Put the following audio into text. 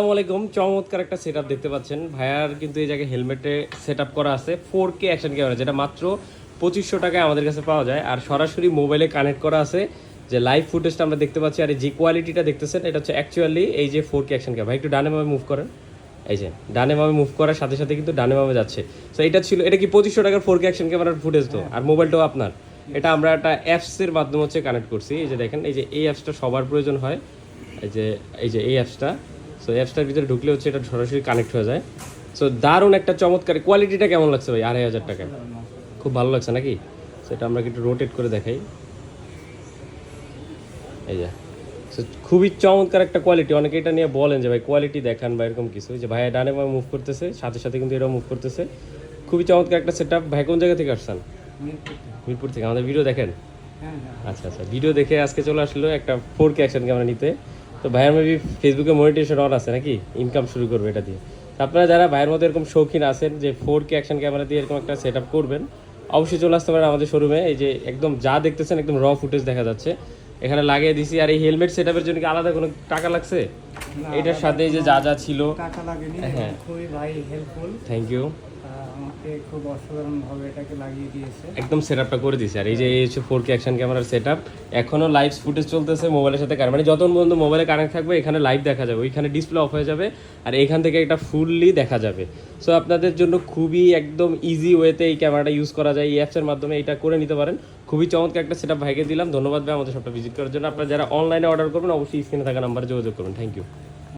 আসসালামু আলাইকুম চমৎকার একটা সেটআপ দেখতে পাচ্ছেন। ভাইয়ার কিন্তু এই জায়গায় হেলমেটে সেটআপ করা আছে ফোর কে অ্যাকশন ক্যামেরা যেটা মাত্র পঁচিশশো টাকায় আমাদের কাছে পাওয়া যায়। আর সরাসরি মোবাইলে কানেক্ট করা আছে যে লাইভ ফুটেজটা আমরা দেখতে পাচ্ছি আর যে কোয়ালিটিটা দেখতেছেন এটা হচ্ছে অ্যাকচুয়ালি এই যে ফোর কে অ্যাকশন ক্যামেরা একটু ডানে ভাবে মুভ করেন। এই যে ডানে ভাবে মুভ করার সাথে সাথে কিন্তু ডানে ভাবে যাচ্ছে। তো এটা ছিল এটা কি পঁচিশশো টাকার ফোর কে অ্যাকশন ক্যামেরার ফুটেজ তো? আর মোবাইলটাও আপনার। এটা আমরা একটা অ্যাপসের মাধ্যমে হচ্ছে কানেক্ট করছি। এই যে দেখেন এই যে এই অ্যাপসটা সবার প্রয়োজন হয়। এই যে এই যে এই অ্যাপসটা সো অ্যাপসটার ভিতরে ঢুকলে হচ্ছে এটা সরাসরি কানেক্ট হয়ে যায়। সো দারুণ একটা চমৎকার কোয়ালিটিটা কেমন লাগছে ভাই? আড়াই হাজার টাকায় খুব ভালো লাগছে নাকি? সেটা আমরা একটু রোটেট করে দেখাই। এই যে। So, খুবই চমৎকার একটা কোয়ালিটি অনেকে এটা নিয়ে বলেন যে ভাই কোয়ালিটি দেখান বা এরকম কিছু। যে ভাই ডানে বা মুভ করতেছে সাথে সাথে কিন্তু এটাও মুভ করতেছে। খুবই চমৎকার একটা সেট আপ ভাই কোন জায়গা থেকে আসছেন? মিরপুর থেকে। আমাদের ভিডিও দেখেন? আচ্ছা আচ্ছা। ভিডিও দেখে আজকে চলে আসলো একটা ফোর কে অ্যাকশন ক্যামেরা নিতে। তো ভাইয়ের মেবি ফেসবুকে মনিটেশন অন আছে নাকি? ইনকাম শুরু করবে এটা দিয়ে। আপনারা যারা ভাইয়ের মধ্যে এরকম শৌখিন আছেন যে ফোর কে অ্যাকশন ক্যামেরা দিয়ে এরকম একটা সেট করবেন অবশ্যই চলে আসতে পারেন আমাদের শোরুমে এই যে একদম যা দেখতেছেন একদম র ফুটেজ দেখা যাচ্ছে। এখানে লাগিয়ে দিছি। আর এই হেলমেট সেট জন্য কি আলাদা কোনো টাকা লাগছে? এটার সাথে যে যা যা ছিল। টাকা লাগেনি। হ্যাঁ। খুবই ভাই হেল্পফুল থ্যাংক ইউ আমাকে খুব অসাধারণ ভাবে এটাকে লাগিয়ে দিয়েছে। একদম সেটআপটা করে দিছি আর এই যে, এই হচ্ছে ফোর কে অ্যাকশন ক্যামেরার সেটআপ এখনও লাইভ ফুটেজ চলতেছে মোবাইলের সাথে মানে যতক্ষণ পর্যন্ত মোবাইলে কানেক্ট থাকবে, এখানে লাইভ দেখা যাবে। ওইখানে ডিসপ্লে অফ হয়ে যাবে। আর এখান থেকে এটা ফুললি দেখা যাবে। সো আপনাদের জন্য খুবই একদম ইজি ওয়েতে এই ক্যামেরাটা ইউজ করা যায়। এই অ্যাপসের মাধ্যমে এটা করে নিতে পারেন। খুবই চমৎকার একটা সেটআপ ভাইকে দিলাম। ধন্যবাদ ভাই আমাদের সবটা ভিজিট করার জন্য। আপনারা যারা অনলাইনে অর্ডার করবেন, অবশ্যই স্ক্রিনে থাকা নাম্বারে যোগাযোগ করুন থ্যাংক ইউ